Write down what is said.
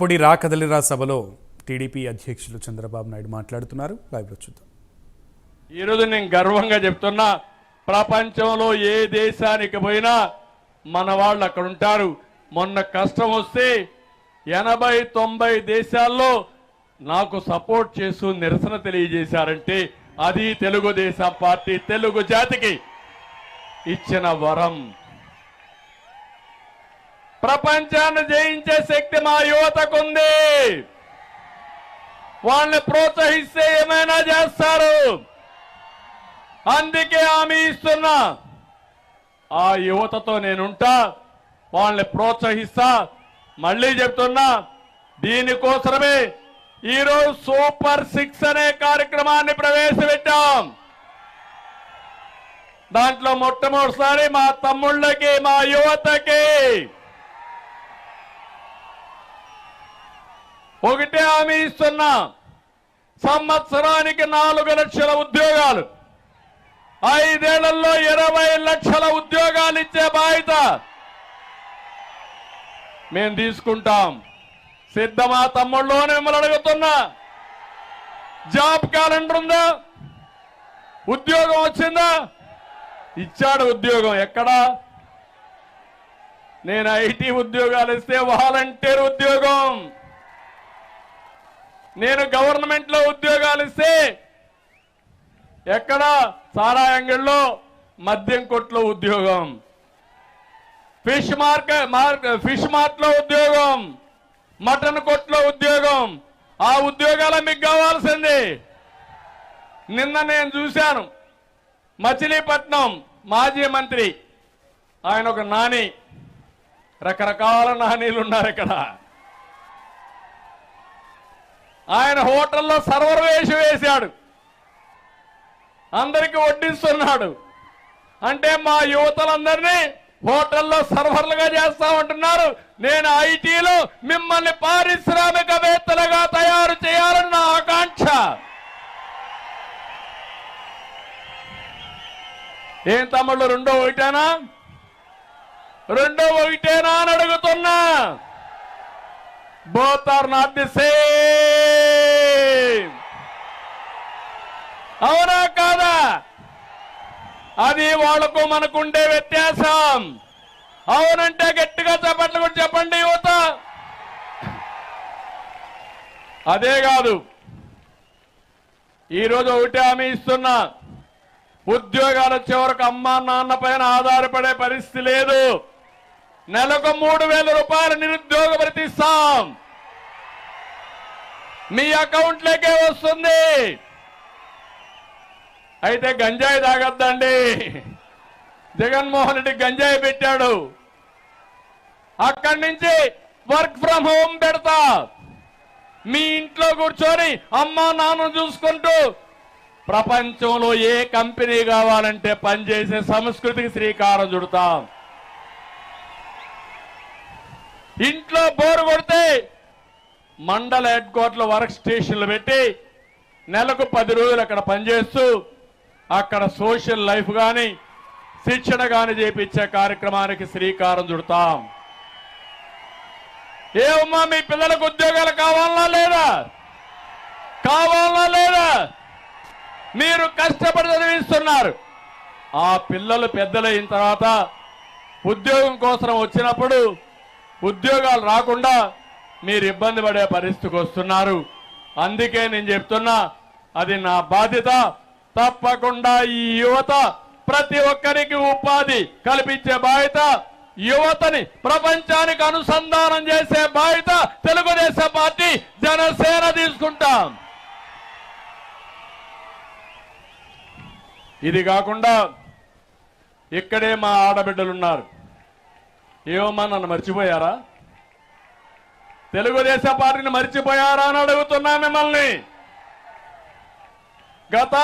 పొడి రా కదలిరా సభలో టీడీపీ అధ్యక్షులు చంద్రబాబు నాయుడు మాట్లాడుతున్నారు. లైవ్లో చూద్దాం. ఈరోజు నేను గర్వంగా చెప్తున్నా ప్రపంచంలో ఏ దేశానికి పోయినా మన వాళ్ళు అక్కడ ఉంటారు. మొన్న కష్టం వస్తే ఎనభై తొంభై దేశాల్లో నాకు సపోర్ట్ చేస్తూ నిరసన తెలియజేశారంటే అది తెలుగుదేశం పార్టీ తెలుగు జాతికి ఇచ్చిన వరం. ప్రపంచాన్ని జయించే శక్తి మా యువతకుంది. వాళ్ళని ప్రోత్సహిస్తే ఏమైనా చేస్తారు. అందుకే హామీ ఇస్తున్నా. ఆ యువతతో నేనుంటా వాళ్ళని ప్రోత్సహిస్తా మళ్ళీ చెప్తున్నా దీనికోసమే ఈరోజు సూపర్ సిక్స్ అనే కార్యక్రమాన్ని ప్రవేశపెట్టాం. దాంట్లో మొట్టమొదటిసారి మా తమ్ముళ్ళకి మా యువతకి ఒకటే హామీ ఇస్తున్నా. సంవత్సరానికి నాలుగు లక్షల ఉద్యోగాలు. ఐదేళ్ళలో ఇరవై లక్షల ఉద్యోగాలు ఇచ్చే బాధ్యత మేము తీసుకుంటాం. సిద్ధమా తమ్ముళ్ళు మిమ్మల్ని అడుగుతున్నా. జాబ్ క్యాలెండర్ ఉందా? ఉద్యోగం వచ్చిందా? ఇచ్చాడు ఉద్యోగం. ఎక్కడా? నేను ఐటీ ఉద్యోగాలు ఇస్తే వాలంటీర్ ఉద్యోగం. నేను గవర్నమెంట్లో ఉద్యోగాలు ఇస్తే ఎక్కడ? సారాయంగిల్లో మద్యం కొట్లో ఉద్యోగం. ఫిష్ మార్కెట్ మార్క్ ఫిష్ మార్ట్లో ఉద్యోగం. మటన్ కొట్లో ఉద్యోగం. ఆ ఉద్యోగాలు మీకు కావాల్సింది. నిన్న నేను చూశాను. మచిలీపట్నం మాజీ మంత్రి. ఆయన ఒక నాని. రకరకాల నానీలు ఉన్నారు ఇక్కడ. ఆయన హోటల్లో సర్వర్ వేసి వేశాడు. అందరికి వడ్డిస్తున్నాడు. అంటే మా యువతలందరినీ హోటల్లో సర్వర్లుగా చేస్తామంటున్నారు నేను ఐటీలో మిమ్మల్ని పారిశ్రామికవేత్తలుగా తయారు చేయాలని నా ఆకాంక్ష. ఏం తమ్ముళ్ళు రెండో ఒకటేనా? రెండో ఒకటేనా అని అడుగుతున్నా. Both are not the same అవునా కాదా? అది వాళ్ళకు మనకుండే వ్యత్యాసం. అవునంటే గట్టిగా చెప్పట్లు కూడా చెప్పండి యువత. అదే కాదు. ఈరోజు ఒకటి హామీ ఇస్తున్నా. ఉద్యోగాలు వచ్చే వరకు అమ్మా నాన్న పైన ఆధారపడే పరిస్థితి లేదు. నెలకు మూడు వేల రూపాయలు నిరుద్యోగ ప్రతిస్తాం మీ అకౌంట్లోకే వస్తుంది. అయితే గంజాయి తాగద్దండి. జగన్మోహన్ రెడ్డి గంజాయి పెట్టాడు. అక్కడి నుంచి వర్క్ ఫ్రం హోమ్ పెడతా. మీ ఇంట్లో కూర్చొని అమ్మ నాన్న చూసుకుంటూ ప్రపంచంలో ఏ కంపెనీ కావాలంటే పనిచేసే సంస్కృతికి శ్రీకారం చుడతాం. ఇంట్లో బోరు కొడితే మండల హెడ్ క్వార్టర్ వర్క్ స్టేషన్లు పెట్టి నెలకు పది రోజులు అక్కడ పనిచేస్తూ అక్కడ సోషల్ లైఫ్ కానీ శిక్షణ కానీ చేపించే కార్యక్రమానికి శ్రీకారం చుడతాం. ఏమమ్మా మీ పిల్లలకు ఉద్యోగాలు కావాలా లేదా? కావాలా లేదా? మీరు కష్టపడి చదివిస్తున్నారు. ఆ పిల్లలు పెద్దలైన తర్వాత ఉద్యోగం కోసం వచ్చినప్పుడు ఉద్యోగాలు రాకుండా మీరు ఇబ్బంది పడే పరిస్థితికి వస్తున్నారు. అందుకే నేను చెప్తున్నా అది నా బాధ్యత. తప్పకుండా ఈ యువత ప్రతి ఒక్కరికి ఉపాధి కల్పించే బాధ్యత. యువతని ప్రపంచానికి అనుసంధానం చేసే బాధ్యత తెలుగుదేశం పార్టీ జనసేన తీసుకుంటాం. ఇది కాకుండా ఇక్కడే మా ఆడబిడ్డలు ఉన్నారు. ఏమమ్మా నన్ను మర్చిపోయారా? తెలుగుదేశం పార్టీని మర్చిపోయారా అని అడుగుతున్నా మిమ్మల్ని. గత